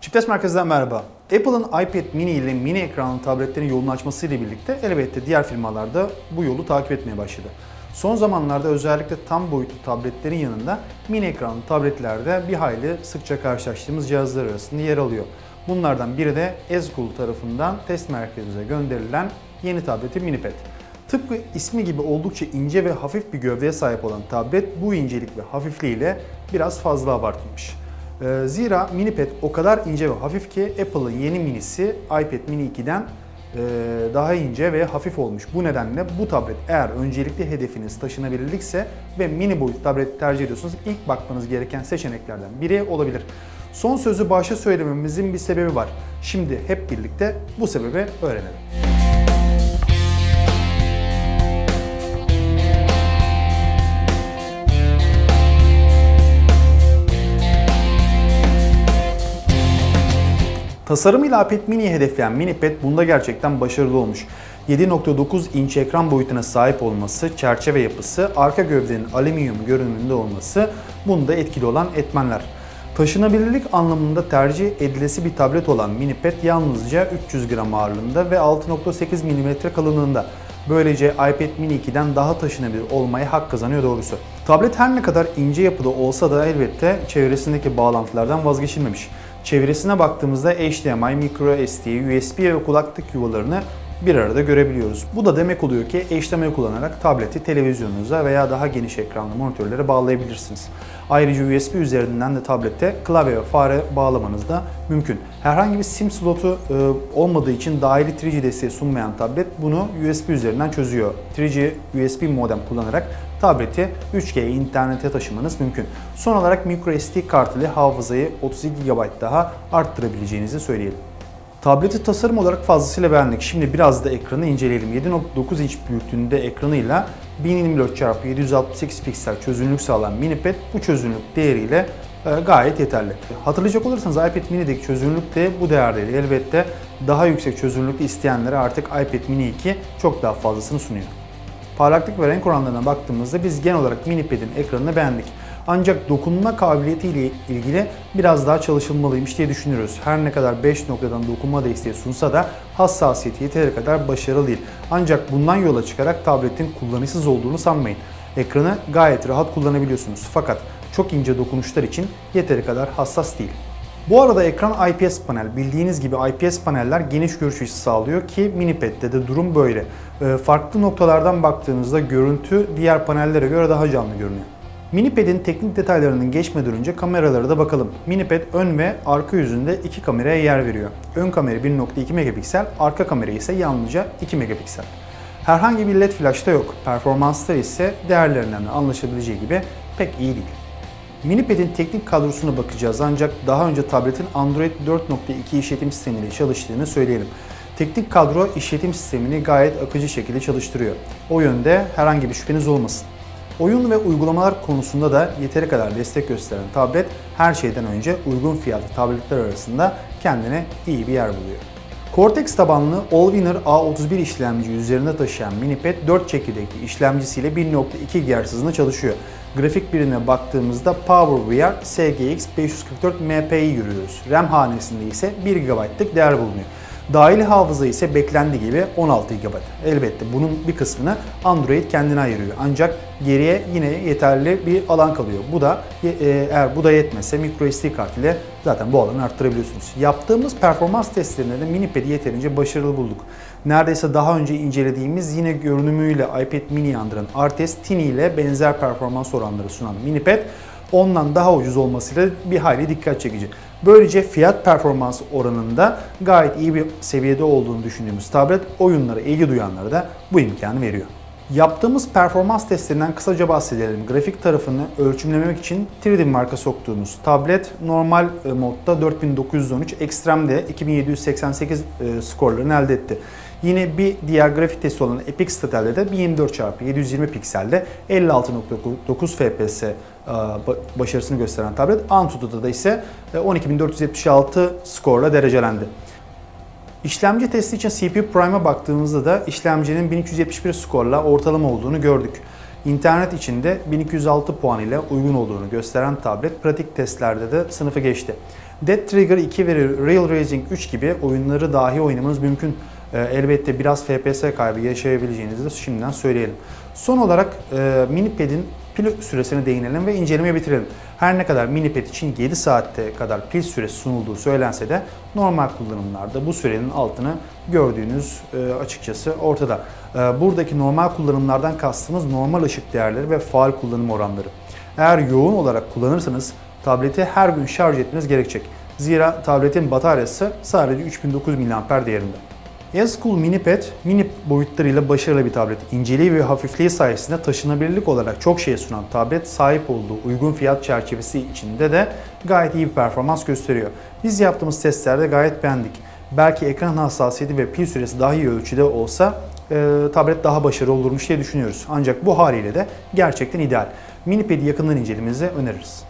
Çiftes Merkez'den merhaba. Apple'ın iPad mini ile mini ekranlı tabletlerin yolunu açmasıyla birlikte elbette diğer firmalar da bu yolu takip etmeye başladı. Son zamanlarda özellikle tam boyutlu tabletlerin yanında mini ekranlı tabletlerde bir hayli sıkça karşılaştığımız cihazlar arasında yer alıyor. Bunlardan biri de Ezcool tarafından test merkezimize gönderilen yeni tableti MiniPad. Tıpkı ismi gibi oldukça ince ve hafif bir gövdeye sahip olan tablet bu incelik ve hafifliğiyle biraz fazla abartılmış. Ee, Zira MiniPad o kadar ince ve hafif ki Apple'ın yeni minisi iPad mini 2'den e, daha ince ve hafif olmuş. Bu nedenle bu tablet eğer öncelikli hedefiniz taşınabilirlikse ve mini boyut tablet tercih ediyorsanız ilk bakmanız gereken seçeneklerden biri olabilir. Son sözü başa söylememizin bir sebebi var. Şimdi hep birlikte bu sebebi öğrenelim. Tasarımıyla iPad mini'yi hedefleyen MiniPad bunda gerçekten başarılı olmuş. 7.9 inç ekran boyutuna sahip olması, çerçeve yapısı, arka gövdenin alüminyum görünümünde olması bunda etkili olan etmenler. Taşınabilirlik anlamında tercih edilesi bir tablet olan MiniPad yalnızca 300 gram ağırlığında ve 6.8 mm kalınlığında. Böylece iPad mini 2'den daha taşınabilir olmaya hak kazanıyor doğrusu. Tablet her ne kadar ince yapıda olsa da elbette çevresindeki bağlantılardan vazgeçilmemiş. Çevresine baktığımızda HDMI, microSD, USB ve kulaklık yuvalarını bir arada görebiliyoruz. Bu da demek oluyor ki HDMI kullanarak tableti televizyonunuza veya daha geniş ekranlı monitörlere bağlayabilirsiniz. Ayrıca USB üzerinden de tablette klavye ve fare bağlamanız da mümkün. Herhangi bir SIM slotu e, olmadığı için dahili 3G desteği sunmayan tablet bunu USB üzerinden çözüyor. 3G USB modem kullanarak tableti 3G internete taşımanız mümkün. Son olarak microSD kart ile hafızayı 32 GB daha arttırabileceğinizi söyleyelim. Tableti tasarım olarak fazlasıyla beğendik. Şimdi biraz da ekranı inceleyelim. 7.9 inç büyüklüğünde ekranıyla 1024x768 piksel çözünürlük sağlayan MiniPad bu çözünürlük değeriyle e, gayet yeterli. Hatırlayacak olursanız iPad mini'deki çözünürlük de bu değerdeydi. Elbette daha yüksek çözünürlük isteyenlere artık iPad mini 2 çok daha fazlasını sunuyor. Parlaklık ve renk oranlarına baktığımızda biz genel olarak MiniPad'in ekranını beğendik. Ancak dokunma kabiliyetiyle ilgili biraz daha çalışılmalıymış diye düşünüyoruz. Her ne kadar 5 noktadan dokunma desteği sunsa da hassasiyeti yeteri kadar başarılı değil. Ancak bundan yola çıkarak tabletin kullanışsız olduğunu sanmayın. Ekranı gayet rahat kullanabiliyorsunuz. Fakat çok ince dokunuşlar için yeteri kadar hassas değil. Bu arada ekran IPS panel. Bildiğiniz gibi IPS paneller geniş görüş açısı sağlıyor ki MiniPad'de de durum böyle. Ee, farklı noktalardan baktığınızda görüntü diğer panellere göre daha canlı görünüyor. Minipad'in teknik detaylarının geçmeden önce kameralara da bakalım. Minipad ön ve arka yüzünde iki kameraya yer veriyor. Ön kamera 1.2 megapiksel, arka kamera ise yalnızca 2 megapiksel. Herhangi bir led flash da yok. Performansları ise değerlerinden anlaşılabileceği gibi pek iyi değil. Minipad'in teknik kadrosuna bakacağız ancak daha önce tabletin Android 4.2 işletim sistemiyle çalıştığını söyleyelim. Teknik kadro işletim sistemini gayet akıcı şekilde çalıştırıyor. O yönde herhangi bir şüpheniz olmasın. Oyun ve uygulamalar konusunda da yeteri kadar destek gösteren tablet her şeyden önce uygun fiyatlı tabletler arasında kendine iyi bir yer buluyor. Cortex tabanlı Allwinner A31 işlemci üzerinde taşıyan MiniPad 4 çekirdekli işlemcisiyle 1.2 GHz hızında çalışıyor. Grafik birine baktığımızda PowerVR SGX 544 MP'yi görüyoruz. RAM hanesinde ise 1 GB'lık değer bulunuyor. Dahili hafıza ise beklendiği gibi 16 GB. Elbette bunun bir kısmını Android kendine ayırıyor. Ancak geriye yine yeterli bir alan kalıyor. Bu da e, eğer bu da yetmezse microSD kart ile zaten bu alanı arttırabiliyorsunuz. Yaptığımız performans testlerinde de MiniPad'i yeterince başarılı bulduk. Neredeyse daha önce incelediğimiz yine görünümüyle iPad mini andıran RTS Tiny ile benzer performans oranları sunan MiniPad ondan daha ucuz olmasıyla bir hayli dikkat çekici. Böylece fiyat performans oranında gayet iyi bir seviyede olduğunu düşündüğümüz tablet oyunlara ilgi duyanlara da bu imkanı veriyor. Yaptığımız performans testlerinden kısaca bahsedelim. Grafik tarafını ölçümlemek için 3D marka soktuğumuz tablet normal e, modda 4913, ekstremde 2788 e, skorlarını elde etti. Yine bir diğer grafik testi olan Epic Statel'de de 1024x720 pikselde 56.9 FPS başarısını gösteren tablet. Antutu'da da ise 12476 e, skorla derecelendi. İşlemci testi için CPU Prime'a baktığımızda da işlemcinin 1371 skorla ortalama olduğunu gördük. İnternet içinde 1206 puan ile uygun olduğunu gösteren tablet pratik testlerde de sınıfı geçti. Dead Trigger 2 ve Real Racing 3 gibi oyunları dahi oynamanız mümkün. Ee, elbette biraz FPS kaybı yaşayabileceğinizi de şimdiden söyleyelim. Son olarak e, minipad'in pil süresine değinelim ve incelemeyi bitirelim. Her ne kadar minipad için 7 saatte kadar pil süresi sunulduğu söylense de normal kullanımlarda bu sürenin altını gördüğünüz e, açıkçası ortada. E, buradaki normal kullanımlardan kastımız normal ışık değerleri ve faal kullanım oranları. Eğer yoğun olarak kullanırsanız tableti her gün şarj etmeniz gerekecek. Zira tabletin bataryası sadece 3900 mAh değerinde. Yazcool MiniPad, mini boyutlarıyla başarılı bir tablet. İnceliği ve hafifliği sayesinde taşınabilirlik olarak çok şey sunan tablet sahip olduğu uygun fiyat çerçevesi içinde de gayet iyi bir performans gösteriyor. Biz yaptığımız testlerde gayet beğendik. Belki ekran hassasiyeti ve pil süresi daha iyi ölçüde olsa e, tablet daha başarılı olurmuş diye düşünüyoruz. Ancak bu haliyle de gerçekten ideal. MiniPad'i yakından incelemenizi öneririz.